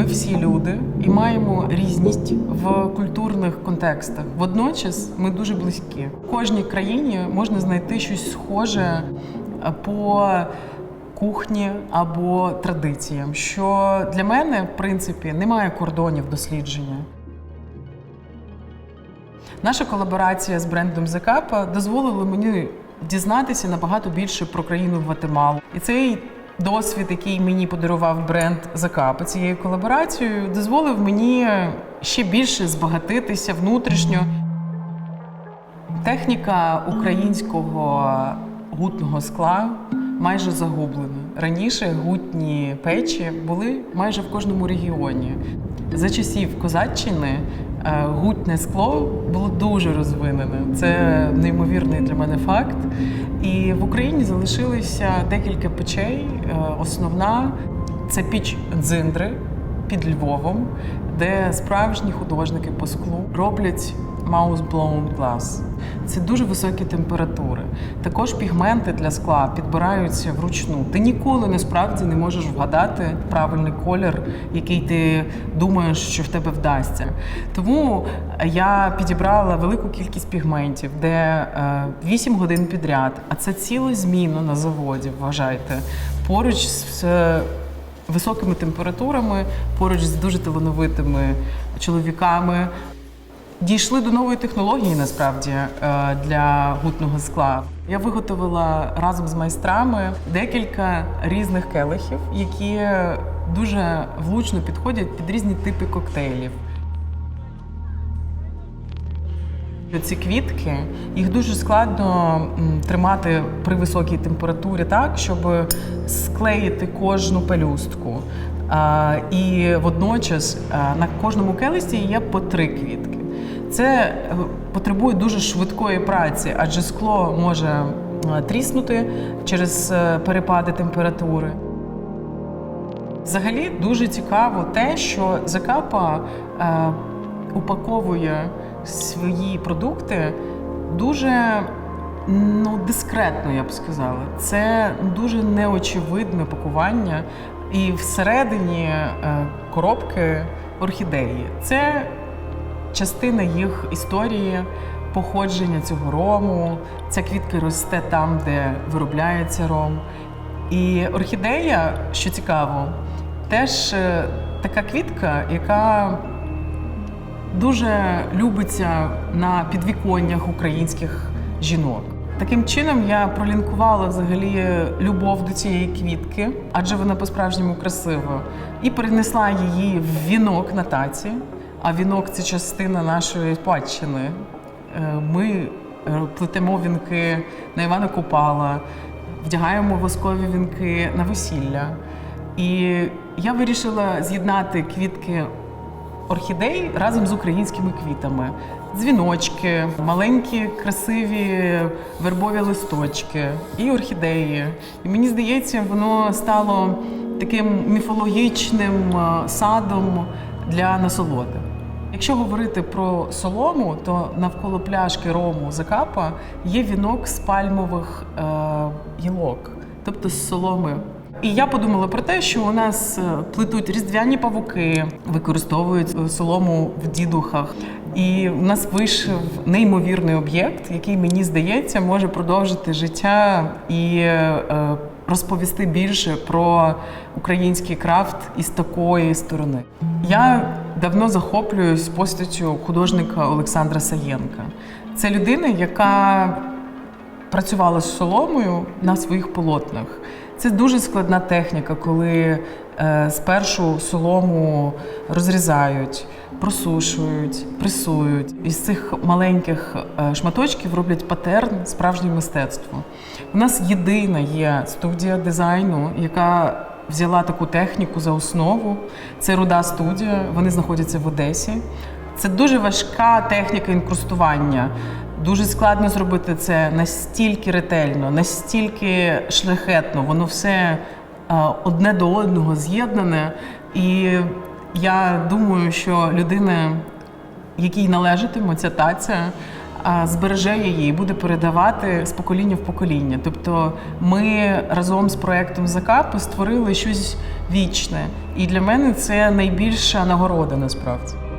ми всі люди і маємо різність в культурних контекстах. Водночас ми дуже близькі. В кожній країні можна знайти щось схоже е, по кухні або традиціям, що для мене, в принципі, немає кордонів дослідження. Наша колаборація з брендом Закапа дозволила мені дізнатися набагато більше про країну Гватемалу. І цей досвід, який мені подарував бренд Закапа цією колаборацією, дозволив мені ще більше збагатитися внутрішньо. Техніка українського гутного скла майже загублена. Раніше гутні печі були майже в кожному регіоні. За часів Козаччини гутне скло було дуже розвинене. Це неймовірний для мене факт. І в Україні залишилися декілька печей. Е, Основна це піч дзиндри під Львовом, де справжні художники по склу роблять mouse blown glass. Це дуже високі температури. Також пігменти для скла підбираються вручну. Ти ніколи насправді не можеш вгадати правильний колір, який ти думаєш, що в тебе вдасться. Тому я підібрала велику кількість пігментів, де е, 8 годин підряд, а це ціла зміна на заводі, вважайте, поруч з е, високими температурами, поруч з дуже талановитими чоловіками. Дійшли до нової технології насправді е, для гутного скла. Я виготовила разом з майстрами декілька різних келихів, які дуже влучно підходять під різні типи коктейлів. Ці квітки їх дуже складно тримати при високій температурі так, щоб склеїти кожну пелюстку. І водночас на кожному келисті є по три квітки. Це е, потребує дуже швидкої праці, адже скло може тріснути через е, перепади температури. Взагалі дуже цікаво те, що Закапа е, упаковує свої продукти дуже ну, дискретно, я б сказала. Це дуже неочевидне пакування. І всередині е, коробки орхідеї. Це частина їх історії, походження цього рому. Ця квітка росте там, де виробляється ром. І орхідея, що цікаво, теж е, така квітка, яка дуже любиться на підвіконнях українських жінок. Таким чином я пролінкувала взагалі любов до цієї квітки, адже вона по-справжньому красива, і перенесла її в вінок на таці. А вінок це частина нашої спадщини. Е, Ми е, плетемо вінки на Івана Купала, вдягаємо воскові вінки на весілля. І я вирішила з'єднати квітки орхідей разом з українськими квітами. Дзвіночки, маленькі, красиві вербові листочки і орхідеї. І мені здається, воно стало таким міфологічним е, садом для насолоди. Якщо говорити про солому, то навколо пляшки рому Закапа є вінок з пальмових е, тобто з соломи. І я подумала про те, що у нас е, плетуть різдвяні павуки, використовують е, солому в дідухах. І у нас вийшов неймовірний об'єкт, який мені здається може продовжити життя і е, розповісти більше про український крафт із такої сторони. Я давно захоплююсь постаттю художника Олександра Саєнка. Це людина, яка працювала з соломою на своїх полотнах. Це дуже складна техніка, коли е, спершу солому розрізають, просушують, пресують. Із цих маленьких е, шматочків роблять патерн, справжнє мистецтво. У нас єдина є студія дизайну, яка взяла таку техніку за основу. Це руда студія. Вони знаходяться в Одесі. Це дуже важка техніка інкрустування. Дуже складно зробити це настільки ретельно, настільки шляхетно. Воно все е, одне до одного з'єднане. І я думаю, що людина, якій належатиме ця таця, збереже її і буде передавати з покоління в покоління. Тобто ми разом з проектом Закапи створили щось вічне. І для мене це найбільша нагорода насправді.